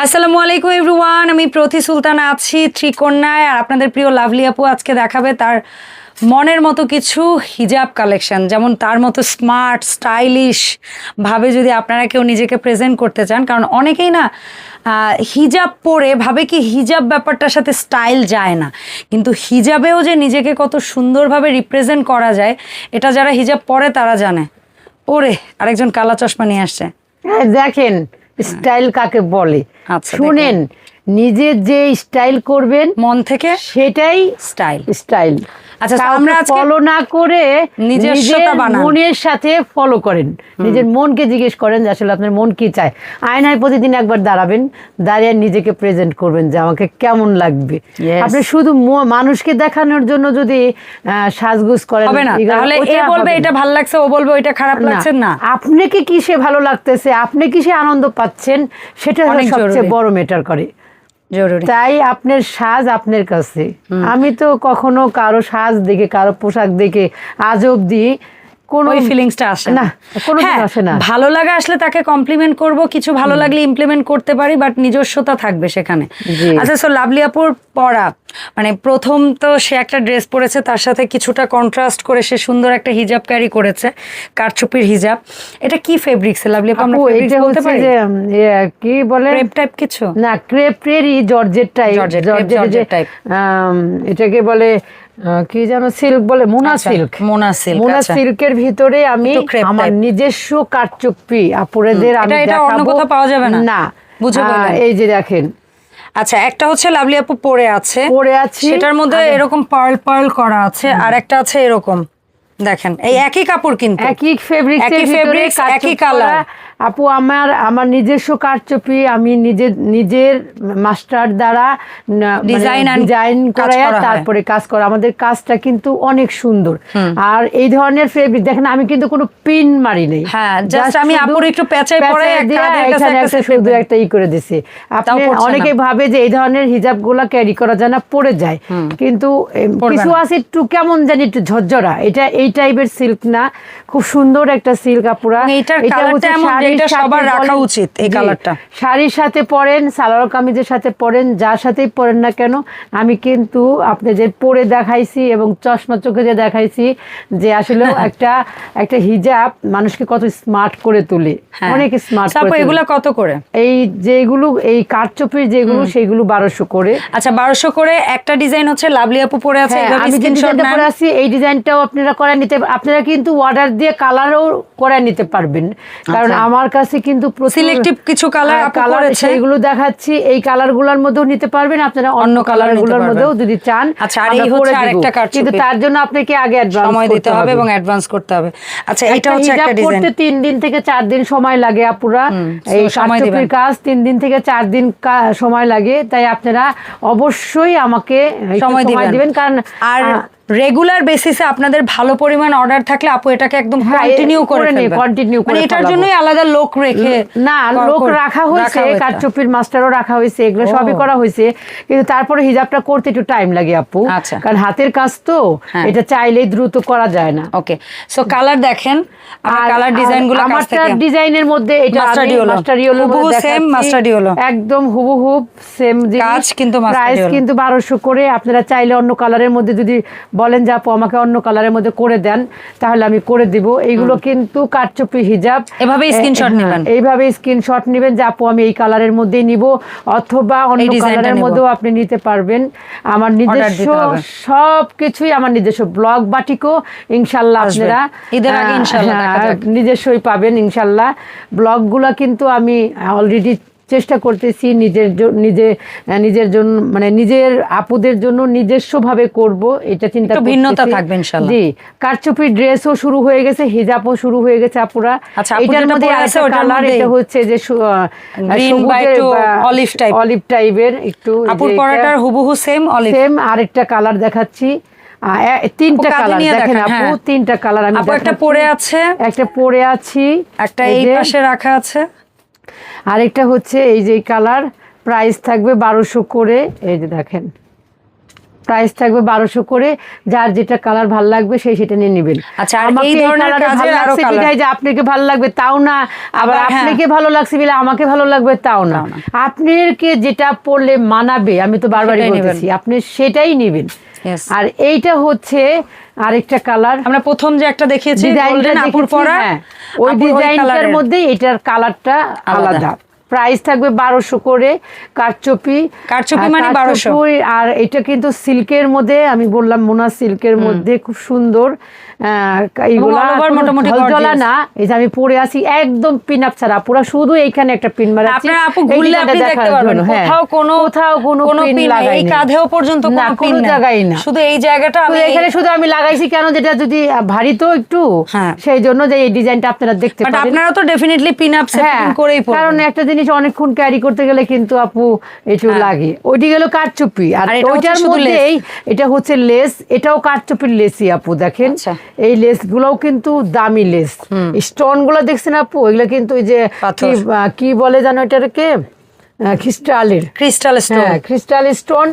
আসসালামু আলাইকুম এভরিওয়ান। আমি প্রতি সুলতান আছি ত্রিকন্যায় আর আপনাদের প্রিয় লাভলি আপু আজকে দেখাবে তার মনের মতো কিছু হিজাব কালেকশন যেমন তার মতো স্মার্ট স্টাইলিশ ভাবে যদি আপনারা কেউ নিজেকে প্রেজেন্ট করতে চান। কারণ অনেকেই না হিজাব পরে ভাবে কি হিজাব ব্যাপারটার সাথে স্টাইল যায় না। কিন্তু হিজাবেও যে নিজেকে কত সুন্দরভাবে রিপ্রেজেন্ট করা যায় এটা যারা হিজাব পরে তারা জানে। ওরে আরেকজন কালা চশমা নিয়ে আসছে। হ্যাঁ, দেখেন স্টাইল কাকে বলে? আচ্ছা, শুনেন নিজের যে স্টাইল করবেন মন থেকে সেটাই স্টাইল। স্টাইল। আচ্ছা, আমরা আমরা ফলো না করে নিজের মনের সাথে ফলো করেন। নিজের মনকে জিজ্ঞেস করেন যে আসলে আপনার মন কি চায়। আয়নায় প্রতিদিন একবার দাঁড়াবেন দাঁড়িয়ে নিজেকে প্রেজেন্ট করবেন যে আমাকে কেমন লাগবে। আপনি শুধু মানুষকে দেখানোর জন্য যদি সাজগুজ করেন হবে না। তাহলে এ বলবে এটা। ভালো লাগছে ও বলবে ওইটা খারাপ লাগছে না। আপনাকে কিসে ভালো লাগতেছে আপনি কিসে আনন্দ পাচ্ছেন সেটা সবচেয়ে বড় ম্যাটার করে। জরুরি। তাই আপনার সাজ আপনার কাছে। আমি তো কখনো কারও সাজ দেখে কারও পোশাক দেখে আজ অব্দি কোনো ওই ফিলিংসটা আসে না। কোনোদিন হ্যাঁ, আসে না। ভালো লাগা আসলে তাকে কমপ্লিমেন্ট করব কিছু ভালো লাগলে ইমপ্লিমেন্ট করতে পারি বাট নিজস্বতা থাকবে সেখানে। আচ্ছা সো লাভলি আপুর পরা মানে প্রথম তো সে একটা ড্রেস পরেছে তার সাথে কিছুটা কন্ট্রাস্ট করে সে সুন্দর একটা হিজাব ক্যারি করেছে কারচুপির হিজাব এটা কি ফেব্রিক্স লাভলি আপু আমরা বলতে পারি? যে কি বলে? ক্রেপ টাইপ কিছু? না ক্রেপেরই জর্জেট টাইপ জর্জেট, type। এটাকে বলে কি যেন সিল্ক বলে? মোনা সিল্ক মোনা silk, মোনা। সিল্কের ভিতরে আমি আমার নিজস্ব কারচুপি আপুরেদের আমি এটা- এটা অন্য কোথাও পাওয়া যাবে না? না। বুঝে এই যে দেখেন। আচ্ছা একটা হচ্ছে লাভলি আপু পরে আছে। পরে আছি। সেটার মধ্যে এরকম পার্ল পার্ল করা আছে আর একটা আছে এরকম। দেখেন এই একই কাপড় কিন্তু। একই ফেব্রিক্স একই fabrics, একই colour। আপু আমার আমার নিজস্ব কারচুপি আমি নিজের নিজের মাস্টার দ্বারা and ডিজাইন করে তারপরে কাজ করা। আমাদের কাজটা কিন্তু অনেক সুন্দর। আর এই ধরনের ফেব্রিক দেখেন আমি কিন্তু কোনো পিন মারি নেই। হ্যাঁ, just আমি আপুর একটু পেঁচাই পরে এখানে একটা একটা শুধু। একটা ই করে দিছি। আপনি অনেকে ভাবে যে এই ধরনের হিজাবগুলা ক্যারি করা যায়। না পড়ে যায় কিন্তু কিছু আছে একটু কেমন জানি একটু ঝরঝরা। এটা এই টাইপের সিল্ক না। খুব সুন্দর একটা সিল্ক আপুরা। এটা হচ্ছে এটা সবার রাখা উচিত, এই colourটা। শাড়ির সাথে পরেন সালোয়ার কামিজের সাথে পরেন যার সাথেই পরেন না কেন আমি কিন্তু আপনাদের পরে দেখাইছি এবং চশমা চোখে যে দেখাইছি যে আসলে একটা একটা হিজাব মানুষকে কত স্মার্ট করে তোলে হ্যাঁ। অনেক স্মার্ট আপু এগুলা কত করে এই যেগুলো এই কাঠচোপের যেগুলো সেগুলো বারোশো করে আচ্ছা বারোশো করে একটা ডিজাইন হচ্ছে লাভলি আপু পরে আছে হ্যাঁ, আমি যে ডিজাইনটা পরে আছি এই ডিজাইনটাও আপনারা করে নিতে আপনারা কিন্তু অর্ডার দিয়ে কালারও করে নিতে পারবেন কারণ আচ্ছা। আমার কাছে কিন্তু Selective কিছু আপু colour সেইগুলো দেখাচ্ছি। এই কালারগুলোর মধ্যেও নিতে পারবেন আপনারা অন্য কালারগুলোর মধ্যেও যদি চান আচ্ছা, আর এই হচ্ছে আরেকটা কারচুপি। কিন্তু তার জন্য আপনাকে আগে অ্যাডভান্স সময় দিতে হবে এবং অ্যাডভান্স করতে হবে। আচ্ছা এটা হচ্ছে একটা ডিজাইন করতে তিন দিন থেকে চার দিন সময় লাগে আপুরা। এই সময় দিবেন। কাজ তিন দিন থেকে চার দিন সময় লাগে। তাই আপনারা অবশ্যই আমাকে সময় দিবেন। দিবেন কারণ আর রেগুলার বেসিসে আপনাদের ভালো পরিমাণ অর্ডার থাকলে আপু এটাকে একদম হ্যাঁ, কন্টিনিউ করে করে ফেলবেন। continue মানে করে এটার জন্যই আলাদা লোক রেখে না লোক রাখা হয়েছে কাঠচুপির মাস্টারও রাখা হয়েছে এগুলো সবই করা হয়েছে। কিন্তু তারপরে হিজাবটা করতে একটু টাইম লাগে আপু। আচ্ছা। কারণ হাতের কাজ তো হ্যাঁ। এটা চাইলেই দ্রুত করা যায় না। ওকে সো কালার দেখেন আমার কালার আমারটা ডিজাইনের মধ্যে এটা হুবহু mustard একদম হুবহুব সেম কাজ কিন্তু প্রাইস কিন্তু বারোশো করে আপনারা চাইলে অন্য কালারের মধ্যে যদি বলেন যে আপু আমাকে অন্য কালারের মধ্যে করে দেন তাহলে আমি করে দিব। এইগুলো কিন্তু কাঠচুপি হিজাব। এভাবে screenshot হ্যাঁ, নেবেন। এইভাবে স্ক্রিনশট নেবেন যে আপু আমি এই কালারের মধ্যেই নিব অথবা অন্য কালারের মধ্যেও আপনি নিতে পারবেন। আমার নিজস্ব সব কিছুই আমার নিজস্ব ব্লগ বাটিকও ইনশাল্লাহ আপনারা হ্যাঁ, যাক। নিজস্বই পাবেন ইনশাল্লাহ। ব্লগগুলো কিন্তু আমি অলরেডি চেষ্টা করতেছি নিজের নিজে নিজের জন্য মানে নিজের আপুদের জন্য নিজস্বভাবে করব এটা চিন্তা ভিন্নতা থাকবে। জি কারচুপির ড্রেসও শুরু হয়ে গেছে হিজাবও শুরু হয়ে গেছে আপুরা। আচ্ছা, এটার মধ্যে আছে কালার এটা হচ্ছে যে olive type। অলিভ টাইপের একটু আপুর পরাটার হুবহু সেম অলিভ সেম আরেকটা কালার দেখাচ্ছি। তিনটা কালার দেখেন আপু হ্যাঁ। তিনটা কালার আমি একটা পরে আছে একটা পরে আছি একটা এই পাশে রাখা আছে। আরেকটা হচ্ছে এই যে কালার প্রাইস থাকবে বারোশো করে। এই যে দেখেন। প্রাইস থাকবে বারোশো করে যার যেটা কালার ভালো লাগবে সেই সেটা নিয়ে নেবেন আচ্ছা, আমাকে? যে আপনাকে ভালো লাগবে তাও না আবার হ্যাঁ। আপনাকে ভালো লাগছে বলে আমাকে ভালো লাগবে তাও না আপনাকে যেটা পড়লে মানাবে আমি তো বারবারই বলতেছি আপনি সেটাই নেবেন আর এইটা হচ্ছে আরেকটা কালার আমরা প্রথম যে একটা দেখিয়েছি আপুর পরা হ্যাঁ। ওই ডিজাইনটার। মধ্যে এটার কালারটা আলাদা। প্রাইস থাকবে বারোশো করে কারচুপি। কারচুপি মানে 1200 কারচুপি আর এটা কিন্তু সিল্কের মধ্যে আমি বললাম মোনা সিল্কের মধ্যে খুব সুন্দর এইগুলা মোটামুটি না। এই যে আমি পরে আছি একদম পিন আপ ছাড়া। পুরো শুধু এইখানে একটা পিন মারাচ্ছি। আপনারা আপু ঘুরলে আপনি দেখতে পারবেন। হ্যাঁ। কোথাও কোনো কোথাও কোনো কোনো পিন পিন এই কাঁধেও পর্যন্ত কোনো পিন কোনো না। শুধু এই জায়গাটা আমি এখানে শুধু আমি লাগাইছি কেন? যেটা যদি ভারী তো একটু। হ্যাঁ। সেই জন্য যে এই ডিজাইনটা আপনারা দেখতে পারেন। আপনারা তো ডেফিনেটলি পিন আপ করেই পড়বেন কারণ একটা জিনিস অনেকক্ষণ ক্যারি করতে গেলে কিন্তু আপু একটু হ্যাঁ। লাগে। ওইটি গেল কাঠচুপি আর ওইটার মধ্যেই এটা হচ্ছে লেস এটাও কাঠচুপির লেসই আপু দেখেন। আচ্ছা। এই লেস গুলাও কিন্তু দামি লেস স্টোনগুলো দেখছেন আপু? ওইগুলো কিন্তু ওই যে কি বলে জানো এটাকে? আহ, খ্রিস্টালের ক্রিস্টাল স্টোন। হ্যাঁ ক্রিস্টাল স্টোন।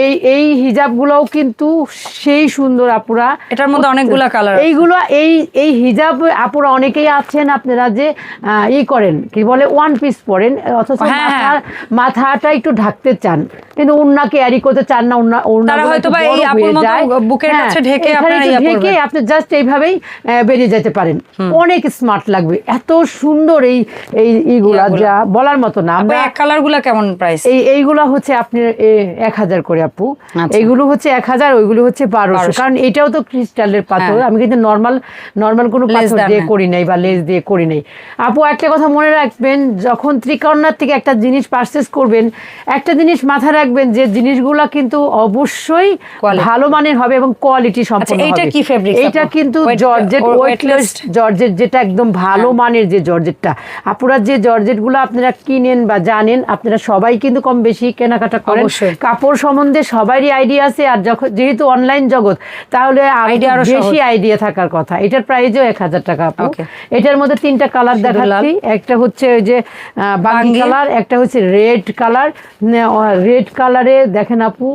এই এই হিজাবগুলোও কিন্তু সেই সুন্দর আপুরা এটার মধ্যে অনেকগুলা কালার এইগুলো এই এই হিজাব আপুরা অনেকেই আছেন আপনারা যে ই করেন কি বলে ওয়ান পিস পরেন অথচ হ্যাঁ, মাথাটা একটু ঢাকতে চান। কিন্তু ক্যারি করতে চান না উন্না উন্না তারা হয়তোবা এই আপুর মতো বুকের কাছে ঢেকে আপনারা ইয়া হ্যাঁ, ঢেকে আপনি জাস্ট এইভাবেই বেরিয়ে যেতে পারেন। অনেক স্মার্ট লাগবে। এত সুন্দর এই এই ইগুলা যা বলার মতো না। আপু আমরা এক কালার কেমন প্রাইস এই এইগুলো হচ্ছে আপনি এক হাজার করে আপু। আচ্ছা। এইগুলো হচ্ছে এক হাজার ওইগুলো হচ্ছে বারোশো। কারণ এটাও তো ক্রিস্টালের পাথর। হ্যাঁ। আমি কিন্তু নর্মাল নর্মাল কোনো পাথর দিয়ে করি নাই বা লেস দিয়ে করি নাই। আপু একটা কথা মনে রাখবেন যখন ত্রিকর্ণার থেকে একটা জিনিস পারচেস করবেন একটা জিনিস মাথায় রাখবেন যে জিনিসগুলা কিন্তু অবশ্যই ভালো মানের হবে এবং কোয়ালিটি সম্পন্ন এইটা হবে। কি এইটা আপু? কিন্তু জর্জেট ওয়েটলেস জর্জেট যেটা একদম ভালো হ্যাঁ। মানের যে জর্জেটটা আপুরা যে জর্জেটগুলো আপনারা কিনেন বা জানেন আপনারা সবাই কিন্তু কম বেশি কেনাকাটা করেন। কাপড় সম্বন্ধে সবারই আইডিয়া আছে আর যখন যেহেতু অনলাইন জগৎ তাহলে আরও বেশি আইডিয়া থাকার কথা। এটার প্রাইসও এক হাজার টাকা আপু। এটার মধ্যে তিনটা কালার? দেখাচ্ছি। একটা হচ্ছে ওই যে বাঙ্গি। কালার একটা হচ্ছে রেড কালার রেড কালারে দেখেন আপু।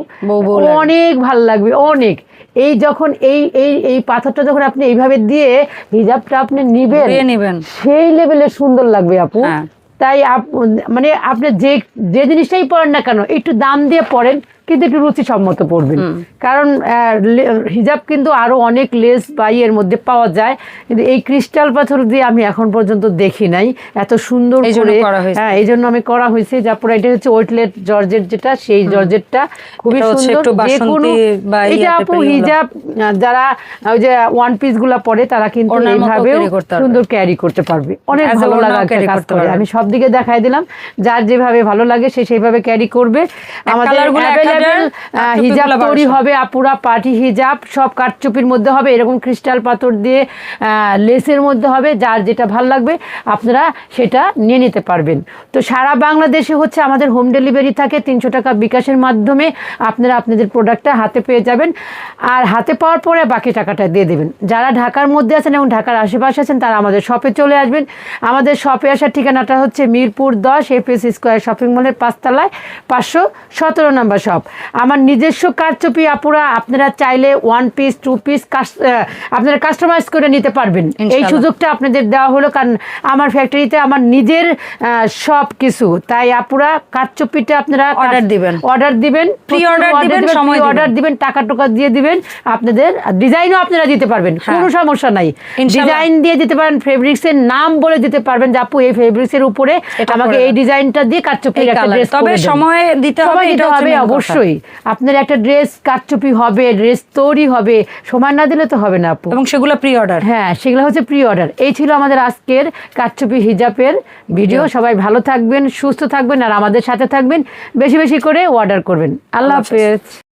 অনেক ভালো লাগবে অনেক এই যখন এই এই এই পাথরটা যখন আপনি এইভাবে দিয়ে হিজাবটা আপনি নিবেন নেবেন সেই লেভেলে সুন্দর লাগবে আপু হ্যাঁ। তাই আপ- মানে আপনি যে যে জিনিসটাই পড়েন না কেন একটু দাম দিয়ে পড়েন কিন্তু একটু রুচিসম্মত পড়বেন। কারণ হিজাব কিন্তু আরও অনেক লেস বা ইয়ের মধ্যে পাওয়া যায়। কিন্তু এই ক্রিস্টাল পাথর দিয়ে আমি এখন পর্যন্ত দেখি নাই। এত সুন্দর করে হ্যাঁ এই জন্য আমি করা হয়েছে। যারপর এটা হচ্ছে ওয়েটলেট জর্জেট যেটা সেই জর্জেটটা। খুবই সুন্দর। যে কোনো এটা আপু হিজাব যারা ওই যে ওয়ান পিসগুলা পরে তারা কিন্তু এইভাবেও। সুন্দর ক্যারি করতে পারবে। অনেক ভালো লাগা কাজ করে। আমি সব দিকে দেখাই দিলাম। যার যেভাবে ভালো লাগে সে সেইভাবে ক্যারি করবে। আমাদের হাজার, হিজাব তৈরি হবে আপুরা পার্টি হিজাব সব কাঠচুপির মধ্যে হবে এরকম ক্রিস্টাল পাথর দিয়ে লেসের মধ্যে হবে যার যেটা ভালো লাগবে আপনারা সেটা নিয়ে নিতে পারবেন। তো সারা বাংলাদেশে হচ্ছে আমাদের হোম ডেলিভারি থাকে তিনশো টাকা বিকাশের মাধ্যমে আপনারা আপনাদের প্রোডাক্টটা হাতে পেয়ে যাবেন। আর হাতে পাওয়ার পরে বাকি টাকাটা দিয়ে দেবেন। যারা ঢাকার মধ্যে আছেন এবং ঢাকার আশেপাশে আছেন তারা আমাদের শপে চলে আসবেন। আমাদের শপে আসার ঠিকানাটা হচ্ছে মিরপুর দশ এফএস স্কোয়ার শপিং মলের পাঁচতলায় পাঁচশো সতেরো নম্বর শপ আমার নিজস্ব কারচুপি আপুরা আপনারা চাইলে ওয়ান পিস টু পিস আপনারা কাস্টমাইজ করে নিতে পারবেন। এই সুযোগটা আপনাদের দেওয়া হলো কারণ আমার ফ্যাক্টরিতে আমার নিজের সব কিছু। তাই আপুরা কারচুপিটা আপনারা Order দিবেন। অর্ডার দিবেন Pre-order দিবেন, সময় অর্ডার দিবেন। টাকা টোকা দিয়ে দিবেন আপনাদের ডিজাইনও আপনারা দিতে পারবেন হ্যাঁ। কোনো সমস্যা নাই। ডিজাইন দিয়ে দিতে পারেন ফেব্রিক্স এর নাম বলে দিতে পারবেন যে আপু এই ফেব্রিক্স এর উপরে আমাকে এই। ডিজাইনটা দিয়ে কারচুপি এই একটা ড্রেস তবে সময় দিতে হবে, এটা হবে কথা। অবশ্যই। আপনার একটা ড্রেস কারচুপি হবে ড্রেস তৈরি হবে সময় না দিলে তো হবে না আপু। এবং সেগুলো প্রি অর্ডার হ্যাঁ সেগুলো হচ্ছে প্রি অর্ডার এই ছিল আমাদের আজকের কারচুপি হিজাবের ভিডিও সবাই ভালো থাকবেন সুস্থ থাকবেন আর আমাদের সাথে থাকবেন। বেশি বেশি করে অর্ডার করবেন। আল্লাহ। হাফেজ।